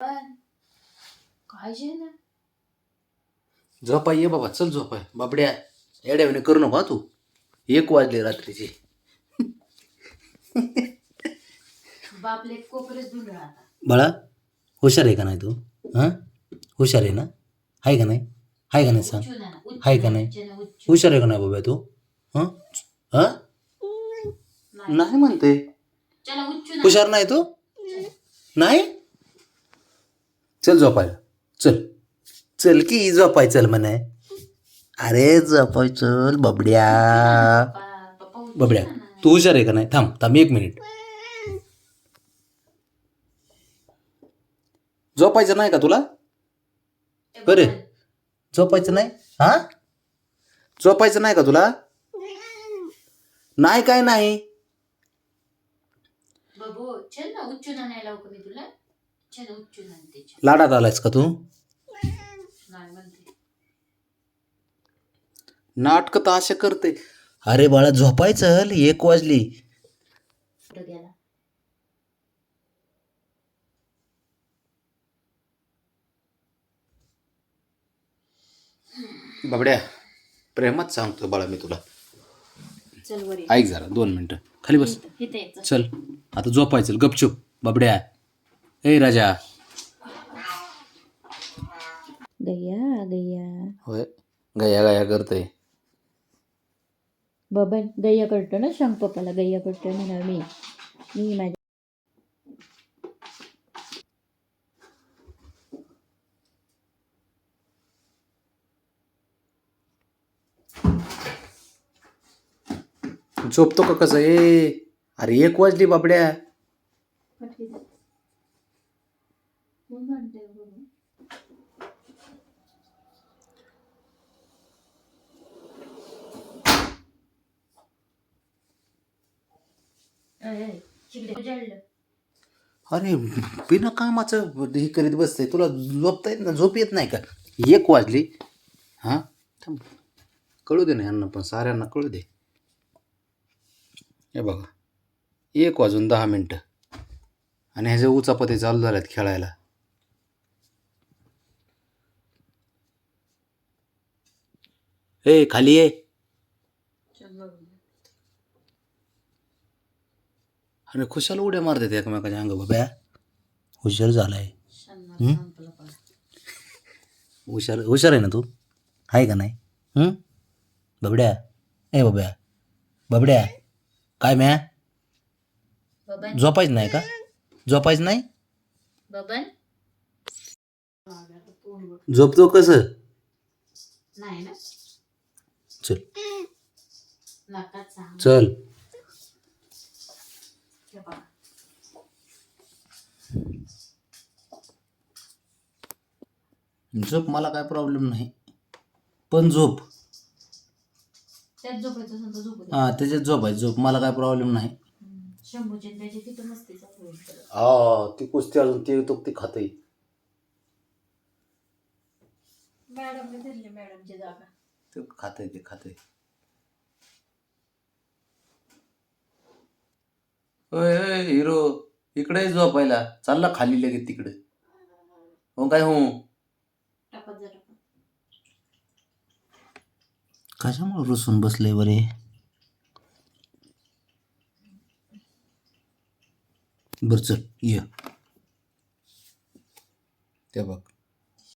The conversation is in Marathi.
पण काय जे ना. झोपाय ये बाबा चल झोपाय. बाबड्या येड्याने करू नको हा तू. एक वाजले रात्रीचे. बापले कोपरेच धुंड बाळा हुशार आहे का नाही तू? हां? हुशार आहे ना? आहे का नाही? आहे का नाही सांग? उच्चू हाय का नाही? हुशार आहे का नाही बाबा तू? हां? हां? नाही. नाही म्हणते. चला. हुशार नाही तू? नाही? चल झोपायला. चल. चल की झोपाय चल म्हणे. अरे झोपाय चल बबड्या. बबड्या. तू हुशार आहे का नाही? थांब थांब एक मिनिट. झोपायचं नाही का तुला. बबन, झोपायचं नाही? हा? झोपायचं नाही का तुला? नाही काय नाही. बबू चल ना तुला? लाडात आलायस का तू? नाटक तर असे करते. अरे बाळा झोपायचं एक वाजली. बाबड्या प्रेमात सांगतो बाळा मी तुला. ऐक जरा दोन मिनिटं. खाली बस. चल आता झोपायचं गपचूप. बाबड्या. ए राजा गैया गैया होय गया गया करते बबन गैया करतो ना सांग पप्पाला गैया करतो म्हणा मी मी माझ्या झोपतो का कसं ए अरे एक वाजली बाबड्या अरे बिना कामाचं हे करीत बसतंय. तुला झोपता येत ना झोप येत नाही का? एक वाजली. हां? थांब. कळू दे ना यांना पण साऱ्यांना कळू दे. हे बघा. एक वाजून दहा मिनटं. आणि ह्याचे उचापते चालू झाल्यात खेळायला. ए खाली ये. आणि खुशाला उड्या मारतात एकमेकाच्या अंग बाब्या हुशार झालाय. हुशार हुशार आहे ना तू? आहे का नाही? हं? बबड्या. ए बब्या बबड्या. काय म्या? झोपायचं नाही का? झोपायचं नाही? बबन. झोपतो कसं? नाही ना. चल. चल. झोप मला काय प्रॉब्लेम नाही. पण झोप. झोपू हां त्याच्यात झोपायचं झोप मला काय प्रॉब्लेम नाही. आहे. हा ती कुस्ती अजून ते तो ती खाते मॅडमने धरली मॅडमची जागा. ते खाते ते खाते होय होय हिरो इकडे झोपायला चालला खाली लगेच तिकडे हो काय हो जा कशामुळे रुसून बसले बरे बर चल ये ते बघ